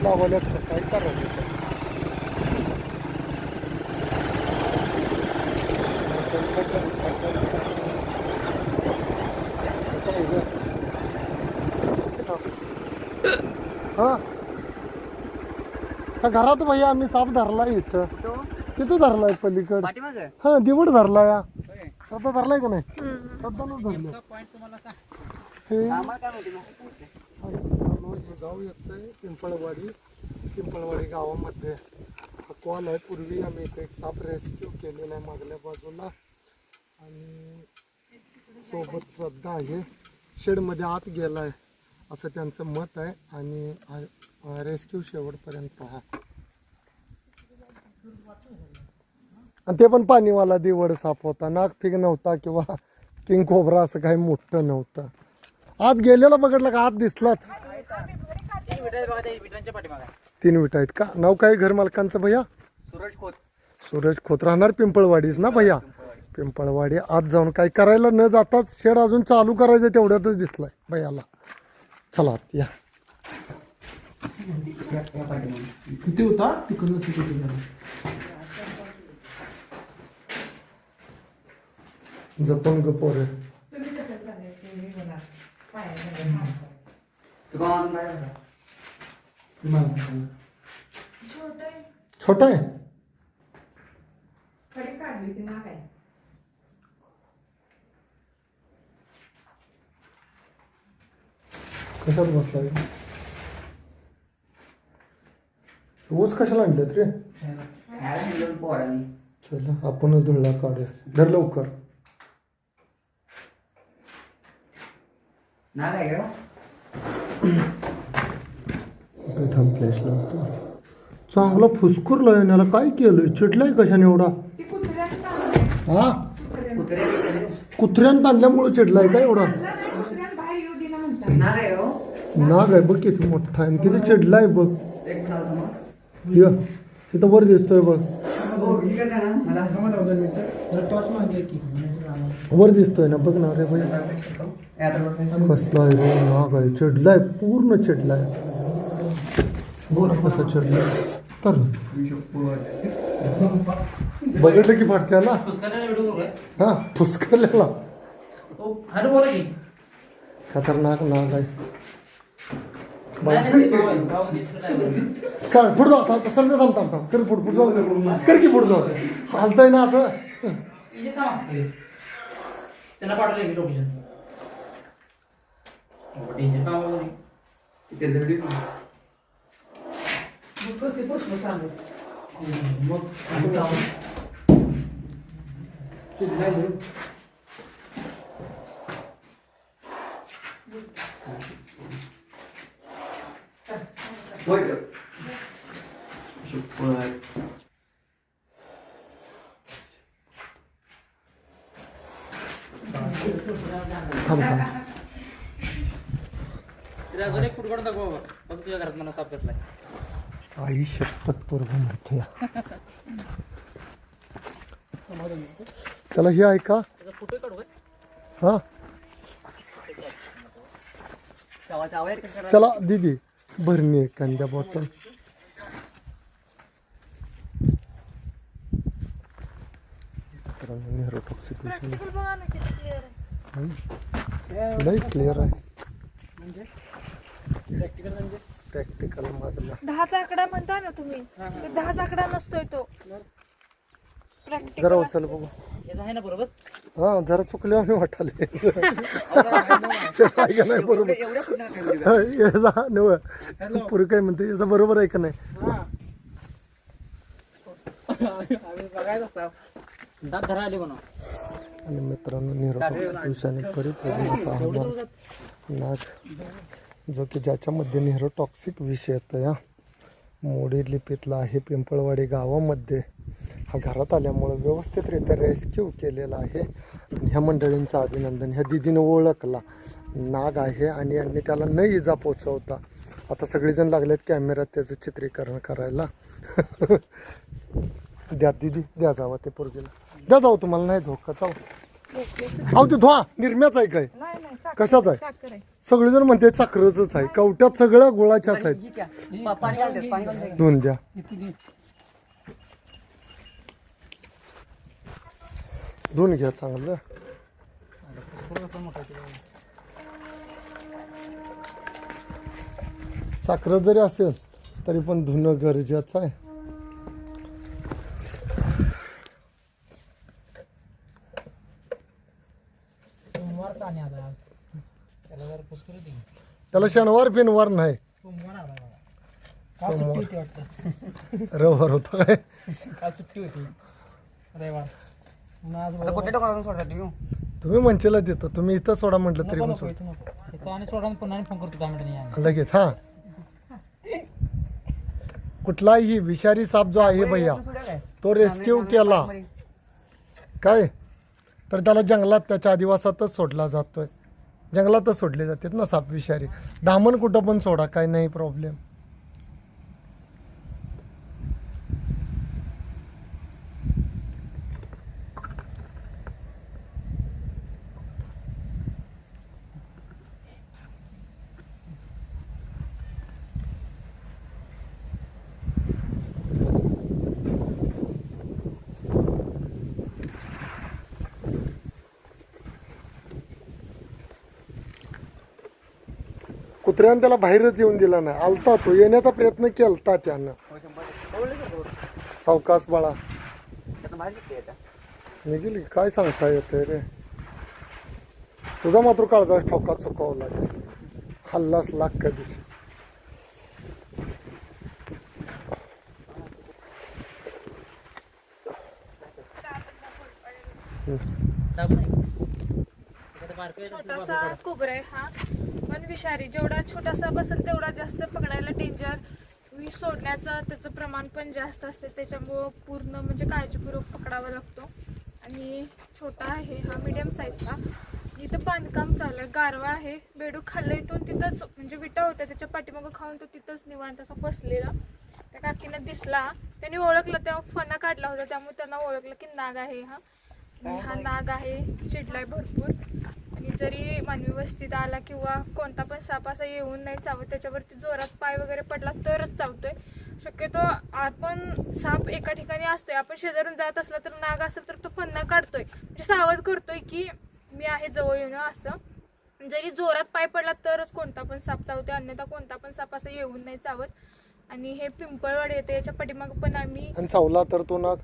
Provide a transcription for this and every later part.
пошла लावायला लागतं काय करायचं घरात भाई आम्ही साप धरला इथं. किती धरलाय पलीकड? हा दिवड धरला या. सध्या धरलाय का नाही? सध्या धरलं. गाव येतं आहे पिंपळवाडी. पिंपळवाडी गावामध्ये हा कॉल आहे. पूर्वी आम्ही इथे एक साप रेस्क्यू केलेला आहे मागल्या बाजूला. आणि सोबत श्रद्धा आहे. शेडमध्ये आत गेला आहे असं त्यांचं मत आहे. आणि रेस्क्यू शेवटपर्यंत पहा. आणि ते पण पाणीवाला दिवड साप होता. नागफिक नव्हता किंवा किंग कोबरा असं काही मोठं नव्हतं. आत गेलेला बघितलं का? आत दिसलाच. तीन विटा बघा त्या विटांच्या पाठीमाग तीन विटा आहेत का? नाव काय घर मालकांचं भैया? सूरज खोत. सूरज खोत. राहणार पिंपळवाडीच ना भैया? पिंपळवाडी. आत जाऊन काय करायला न जाताच शेड अजून चालू करायचं तेवढ्यातच दिसलाय भैयाला. चला आत या. किती होता? तिकडनं जपून गपोर आहे खडी काढली की नाग आहे कशात बसलाय? ऊस कशाला आणलेत रे? पोरांनी चला आपणच धुळला काढूया. धर लवकर. ना काय का? काय थांब फ्लॅश लावतो चांगला फुसकुरला आहे याला काय केलंय? चिडलाय कशाने एवढा. हा. कुत्र्यानं ताणल्यामुळे चिडलाय का एवढा? हो. नाग आहे बघ किती मोठा आहे. आणि किती चिडलाय बघ. एक मिनिट आलो मग. य इथं वर दिसतोय बघ. हो, इकडे काय ना. मला टॉर्च मागे की? वर दिसतोय ना बघ ना रे भाई. कसला आहे नाग आहे. चिडलाय पूर्ण चिडलाय. तर बघितलं की फाटत्या ना पुस्तकाने व्हिडिओ करू हा फुसकरलेला की. खतरनाक नाग आहे. नाही बोलत. काय पुढे जाऊ थांब सर थांब थांब थांब. कर पुढे पुढे जाऊ. कर की पुढे जाऊ. हालतंय ना असं. त्यांना पाठवलं की लोकेशन इथे दगडी. मग फुटबॉल दाखवा बाबा बघ तुझ्या घरात मला साफ करलाय आई शपथ पोरग मोठं या त्याला हे आहे का त्याचा फोटो काढू काय हा चावा- चावा आहे का करा? त्याला दिदी भरणी आहे कांद्या बॉटल नेहरोटॉक्सिकेशन लई क्लिअर आहे प्रॅक्टिकल म्हणजे मधला. दहाचा आकडा म्हणताय ना तुम्ही दहाचा आकडा नसतोय तो. जरा प्रॅक्टिकल उचल बघू. याचं आहे ना बरोबर? हा जरा चुकले आणि वाटाले. त्याचं आहे का नाही बरोबर. एवढ्या कुठं नाही हा, याचा नव पुढे काय म्हणते याचा बरोबर आहे का नाही? आम्ही बघायचं असता. दात धरा आले म्हणा आणि मित्रांनो निरोटॉक्सिकेशन परिपूर्ण असा आहार नाग जो की ज्याच्यामध्ये नेहरोटॉक्सिक विष येतं या. मोडी लिपीतला आहे पिंपळवाडी गावामध्ये. हा घरात आल्यामुळं व्यवस्थितरित्या रेस्क्यू केलेला आहे. आणि ह्या मंडळींचं अभिनंदन. ह्या दिदीनं ओळखला. नाग आहे आणि यांनी त्याला न इजा पोचवता. आता सगळेजण लागलेत कॅमेऱ्यात त्याचं चित्रीकरण करायला. द्या दिदी द्या जावा ते पोरगीला. द्या जाऊ तुम्हाला नाही झोका जाऊ. अहो ते धुवा. निर्म्याच आहे काय? कशाच आहे? साखर आहे. सगळेजण म्हणते साखरच आहे कवट्यात सगळ्या गुळाच्याच आहेत. ही क्या? पा- पाणी घालतात पाणी घालतात धुवून द्या. धुवून घ्या चांगलं. साखर जरी असेल तरी पण धुणं गरजेचं आहे. आला त्याला जरा पुष्कळ दे. त्याला शनिवार बिनवार नाही. सोमवार आला बघा. काल सुट्टी होती वाटतं. रविवार होता काय? काल सुट्टी होती. रविवार. मग आज आता कुठे टोकावरून सोडता तुम्ही? तुम्ही मंचीला देतो तुम्ही इथं सोडा म्हटलं तरी नको पण नको इथं नको. इथं आणि सोडा आणि पुन्हा आणि फोन करतो दहा मिनिटांनी या सोड लगेच हा. कुठलाही विषारी साप जो आहे भैया तो रेस्क्यू केला. काय? तर त्याला जंगलात त्याच्या आदिवासातच सोडला जातोय. जंगलातच सोडले जातात ना साप विषारी. दामन कुठं पण सोडा काही नाही प्रॉब्लेम कुत्र्यानं त्याला बाहेरच येऊन दिला नाही. आलता तो. येण्याचा प्रयत्न केलता त्यानं. सावकाश बाळा? निघेल. काय सांगता येते रे? तुझा मात्र काळजा ठोका चुकवला ते. हल्लास लाग कधीच छोटासा कोबरा आहे हा. विषारी जेवढा छोटा साप असेल तेवढा जास्त पकडायला डेंजर विष सोडण्याचं त्याचं प्रमाण पण जास्त असते त्याच्यामुळं पूर्ण म्हणजे काळजीपूर्वक पकडावा लागतो. आणि छोटा आहे हा मीडियम साईजचा इथं बांधकाम चालू आहे गारवा आहे. बेडूक खाल्लं इथून तिथंच म्हणजे विटा होत्या त्याच्या पाठीमागं खाऊन तो तिथंच निवांत असा बसलेला. त्या काकीनं दिसला. त्यांनी ओळखलं तेव्हा फणा काढला होता त्यामुळे त्यांना ओळखलं की नाग आहे हा. हा नाग आहे चिडलाय भरपूर. जरी मानवी वस्तीत आला किंवा कोणता पण साप असा येऊन नाही चावत त्याच्यावरती जोरात पाय वगैरे पडला तरच चावतोय. शक्यतो आपण साप एका ठिकाणी असतोय आपण शेजारून जात असला तर नाग असेल तर तो फन्ना काढतोय. म्हणजे सावध करतोय की मी आहे जवळ येऊन असं. जरी जोरात पाय पडला तरच कोणता पण साप चावतोय अन्यथा कोणता पण साप असं येऊन नाही चावत. आणि हे पिंपळवाड येते याच्या पाठीमाग पण आम्ही चावला तर तो नाग?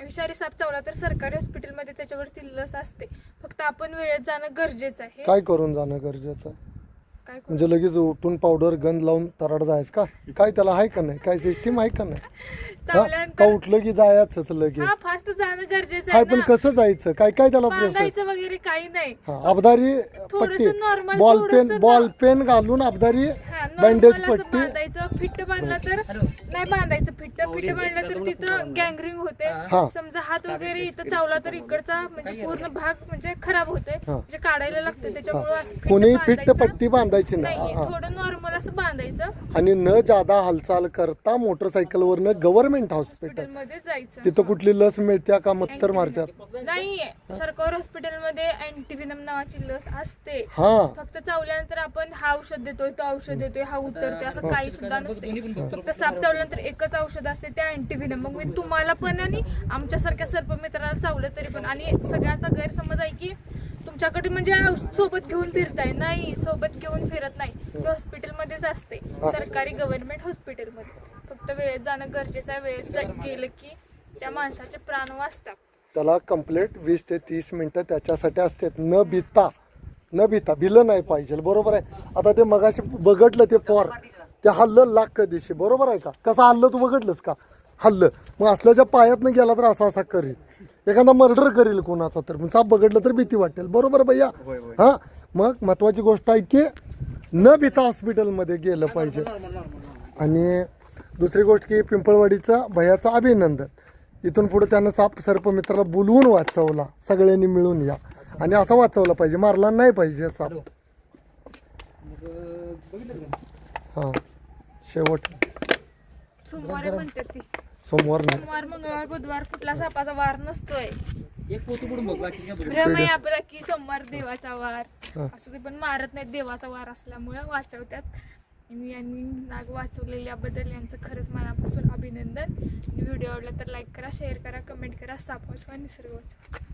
विषारी साप चावला तर सरकारी हॉस्पिटलमध्ये त्याच्यावरती लस असते. फक्त आपण वेळेत जाणं गरजेचं आहे. काय करून जाणं गरजेचं आहे? काय करू? म्हणजे लगेच उठून पावडर गंध लावून तराड जायचं का? काय त्याला आहे का नाही? काय सिस्टीम आहे का नाही? हा? का चावल्यानंतर उठलं की जायचंच लगेच? हा फास्ट जाणं गरजेचं काय आहे पण ना. कसं जायचं? काय काय त्याला प्रोसेस बांधायचं वगैरे काही नाही. हा अबदारी पट्टी. normal, बॉल थोडंसं पेन बॉल पेन घालून अबदारी हा, बँडेज normal असं पट्टी. बांधायचं फिट्ट बांधला तर नाही बांधायचं फिट्ट फिट्ट बांधलं तर तिथं गँगरिंग होते. समजा हात वगैरे इथं चावला तर इकडचा म्हणजे पूर्ण भाग म्हणजे खराब होतोय. हा. म्हणजे काढायला लागतं त्याच्यामुळे असं फिट्ट कोणी फिट्ट बांधायचं पट्टी बांधायची नाही. नाही हा. थोडं नॉर्मल असं बांधायचं. आणि न जादा हालचाल करता मोटरसायकलवरनं गव्हर्नमेंट हॉस्पिटल हॉस्पिटलमध्ये जायचं. तिथं कुठली लस मिळत्या का? मत्तर मारत्यात नाही सरकारी हॉस्पिटलमध्ये अँटीव्हिनम नावाची लस असते. हा. फक्त चावल्यानंतर आपण हा औषध देतोय तो औषध देतोय. हा उतरतोय असं काही सुद्धा नसते फक्त साप चावल्यानंतर एकच औषध असते ते अँटीव्हिनम मग मी तुम्हाला पण आणि आमच्यासारख्या सर्पमित्राला चावलं तरी पण. आणि सगळ्यांचा गैरसमज आहे की तुमच्याकडे म्हणजे औषध सोबत घेऊन फिरताय. नाही सोबत घेऊन फिरत नाही. ते हॉस्पिटलमध्येच असते. सरकारी गव्हर्नमेंट हॉस्पिटलमध्ये. फक्त वेळेत जाणं गरजेचं आहे. वेळेत जा- गेलं की त्या माणसाचे प्राण वाचतात. त्याला कंप्लीट वीस ते तीस मिनिटं त्याच्यासाठी असतात न भिता न भिता भिलं नाही पाहिजे बरोबर आहे? आता ते मगाशी बघडलं ते पोर ते हल्लं लाग कधीशी बरोबर आहे का? कसं हल्लं तू बघडलंस का? हल्लं. मग असल्याच्या पायातनं गेला तर असा असा करील. एखादा मर्डर करील कोणाचा तर. मग साप बघडलं तर भीती वाटेल. बरोबर भैया? हा? मग महत्वाची गोष्ट आहे की न भिता हॉस्पिटलमध्ये गेलं पाहिजे. आणि दुसरी गोष्ट की पिंपळवाडीचा भयाचं अभिनंदन. इथून पुढे त्यानं साप सर्पमित्राला बोलवून वाचवला. सगळ्यांनी मिळून या. आणि असा वाचवला पाहिजे मारला नाही पाहिजे साप मग बघितलं का हां. शेवट. सोमवारी म्हणतात ती. सोमवार नाही. सोमवार मंगळवार बुधवार कुठला सापाचा वार नसतोय. एक पोती बुडून बघ बाकी काय बघ भ्रम आहे आपला की सोमवार देवाचा वार. असं ते पण मारत नाहीत देवाचा वार असल्यामुळे वाचवतात. आणि यांनी नाग वाचवलेल्याबद्दल यांचं खरंच मनापासून अभिनंदन. व्हिडिओ आवडला तर लाईक करा शेअर करा कमेंट करा. साप वाचवा निसर्ग वाचवा.